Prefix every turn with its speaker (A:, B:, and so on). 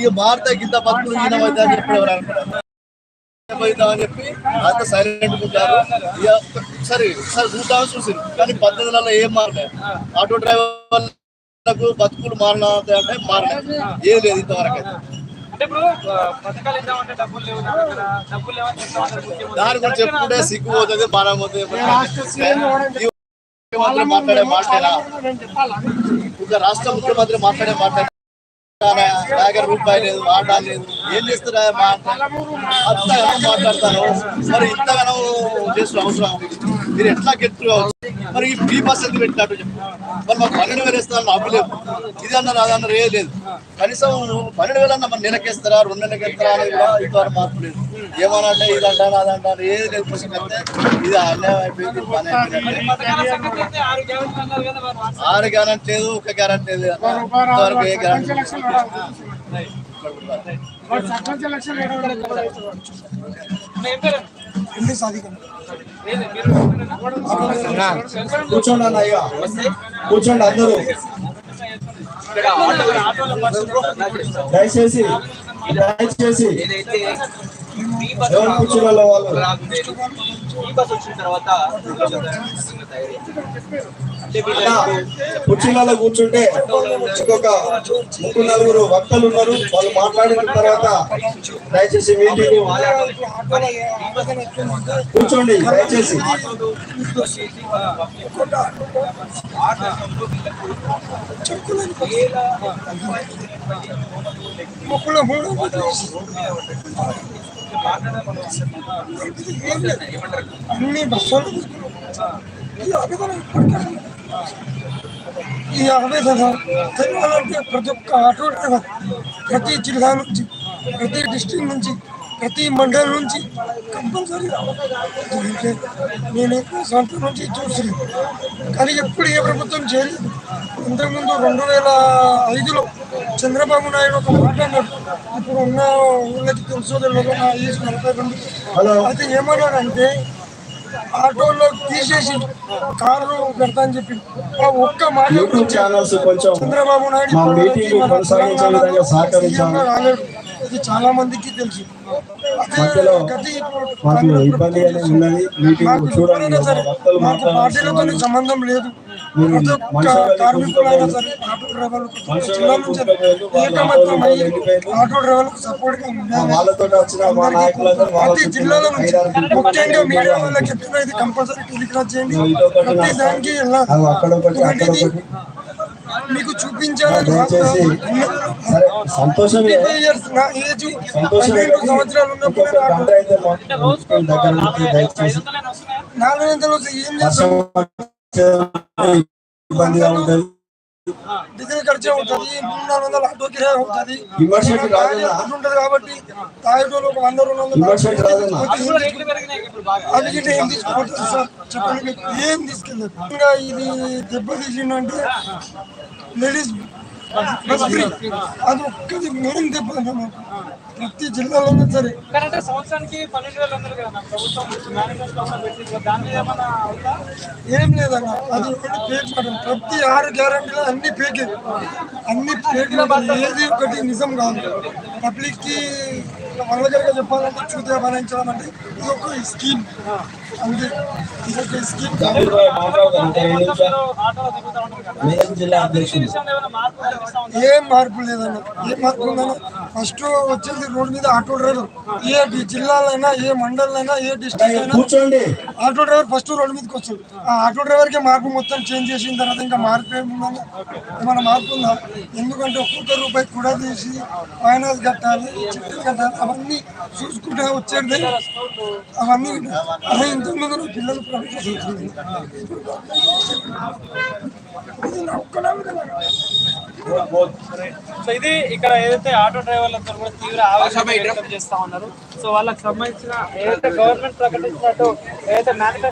A: ఇక మారితే గింత బతుకులు ఈయనమైతే అని చెప్పి ఎవరు అనుకున్నారు పోయిద్దాం అని చెప్పి అంత సైలెంట్ ఉంటారు. సరే ఒకసారి చూద్దామని చూసారు కానీ పద్దెనిమిది నెలలు ఏం మారలేదు ఆటో డ్రైవర్లకు బతుకులు మారినా అంటే మారలేదు ఏం లేదు ఇంతవరకు అయితే. దాని గురించి చెప్పుకుంటే సిగ్గు పోతుంది బాణం పోతుంది ఈ ముఖ్యమంత్రి మాట్లాడే ఇంకా రాష్ట్ర ముఖ్యమంత్రి మాట్లాడే మాట దగ్గర రూపాయి లేదు ఆట లేదు. ఏం చేస్తారా? మా అంతగానో మాట్లాడతారు మరి ఇంతగానో చేసిన అవసరం. మీరు ఎట్లా గెట్టు మరి ఈ ఫ్రీ బస్ ఎందుకు పెట్టినట్టు చెప్పు. మరి మాకు పన్నెండు వేలు ఇస్తారని అవ్వలేదు ఇది అన్నారు అది అన్నారు ఏ లేదు కనీసం పన్నెండు వేలు అన్న మరి నెలకేస్తారా? రెండు నెలకేస్తారా అనేది కూడా ఇంతవరకు మార్పు లేదు. ఏమనంటే ఇది అంటాను అది అంటాను ఏది అయితే ఇది అన్యాయం అయిపోయింది పని
B: ఆరు
A: గ్యారంటీ లేదు ఒక గ్యారంటీ లేదు ఇంతవరకు ఏ గ్యారంటీ
C: కూర్చోండి అన్న అయ్యా కూర్చోండి అందరూ. దయచేసి దయచేసి. కుర్చీలలో కూర్చుంటే ఇంకొక ముగ్గురు నలుగురు వక్తలు ఉన్నారు. వాళ్ళు మాట్లాడిన తర్వాత దయచేసి మీటింగ్ కూర్చోండి దయచేసి.
D: అన్ని బస్సులు ఈ ఆవేదన ఈ ఆవేదన తెలవాలంటే ప్రతి ఒక్క ఆటో డ్రైవర్ ప్రతి జిల్లా నుంచి ప్రతి డిస్ట్రిక్ట్ నుంచి ప్రతి మండలం నుంచి కంపల్సరీ ఎందుకంటే నేను సొంత నుంచి చూస్తున్నాను కానీ ఎప్పుడు ఏ ప్రభుత్వం చేయలేదు ఇంతకుముందు రెండు వేల ఐదులో చంద్రబాబు నాయుడు ఒక మాట అన్నాడు. ఇప్పుడు ఉన్న ఊళ్ళకి తెలుసో తెలియదు నా ఏజ్ నలభై రెండు.
C: హలో.
D: అయితే ఏమన్నాడంటే ఆటోలో తీసేసి కారు పెడతా అని చెప్పి. ఒక్క మాట
C: ఛానల్స్ కొంచెం
D: చంద్రబాబు నాయుడు రాలేడు. ఇది చాలా మందికి తెలుసు.
C: మధ్యలో మాకు ఇబ్బంది అనేది ఉన్నది. మీటింగ్ చూడండి.
D: సంబంధం లేదు.
C: వాళ్ళతో వచ్చిన మా నాయకులందరూ వాళ్ళ
D: ప్రతి జిల్లాల నుంచి ముఖ్యంగా మీడియా వాళ్ళకి ఇది కంపల్సరీ టెలిగ్రాఫ్ చేయండి. ప్రతి దానికి
C: అక్కడొకటి
D: ఎందుకంటే ఇది
C: అక్కడొకటి
D: మీకు చూపించాలని ఇయర్స్ నా ఏజ్. పన్నెండు సంవత్సరాలు ఉన్నప్పుడు? నాలుగు ఏం
C: ఇబ్బందిగా ఉంటుంది.
D: డీజిల్ ఖర్చు అవుతుంది మూడు నాలుగు వందలు ఆటో కిరాయి అవుతుంది. ఉంటుంది. కాబట్టి తాగేటోళ్ళు ఒక వంద రెండు వందలు ఏం తీసుకుంటారు సార్? చెప్పండి. ఏం తీసుకెళ్ళారు ఇంకా ఇది దెబ్బతీసిందంటే లేడీస్ బస్ ఫ్రీ అది ఒక్కది మెయిన్ దెబ్బ ప్రతి జిల్లాలోనే సరే
B: సంవత్సరానికి
D: ఏం లేదన్న అది ఒకటి మాట. ప్రతి ఆరు గ్యారంటీలు అన్ని ఫేక్ అన్ని మాట ఏది ఒకటి నిజం కాదు. పబ్లిక్ కి వల్లగరగా చెప్పాలంటే చూతే భరించడం అంటే ఇది ఒక స్కీమ్. అంతే. ఇది ఒక స్కీమ్.
C: ఒక జిల్లా?
D: ఏం మార్పు లేదన్న. ఏం మార్పు ఉందన్న? ఫస్ట్ వచ్చేది రోడ్డు మీద ఆటో డ్రైవర్. ఏ జిల్లాలైనా ఏ మండలైనా ఏ డిస్ట్రిక్ట్ అయినా
C: కూర్చోండి.
D: ఆటో డ్రైవర్ ఫస్ట్ రోడ్డు మీదకి వస్తాడు ఆ ఆటో డ్రైవర్కి మార్పు మొత్తం చేంజ్ చేసిన తర్వాత ఇంకా మార్పు ఏముందని ఏమైనా మార్పు ఉందా? ఎందుకంటే ఒక్కొక్క రూపాయి కూడా తీసి ఫైనాన్స్ కట్టాలి చిట్టీలు కట్టాలి అవన్నీ చూసుకుంటే వచ్చేది అవన్నీ అదే ఇంతకుముందు నా పిల్లలు ప్రైవేట్ చదువుతుంది
B: సో ఇది ఇక్కడ ఏదైతే ఆటో డ్రైవర్లందరూ కూడా తీవ్ర ఆవేశం వ్యక్తం చేస్తా ఉన్నారు. సో వాళ్ళకి సంబంధించిన ఏదైతే గవర్నమెంట్ ప్రకటించినట్టు ఏదైతే మేనిఫెస్టో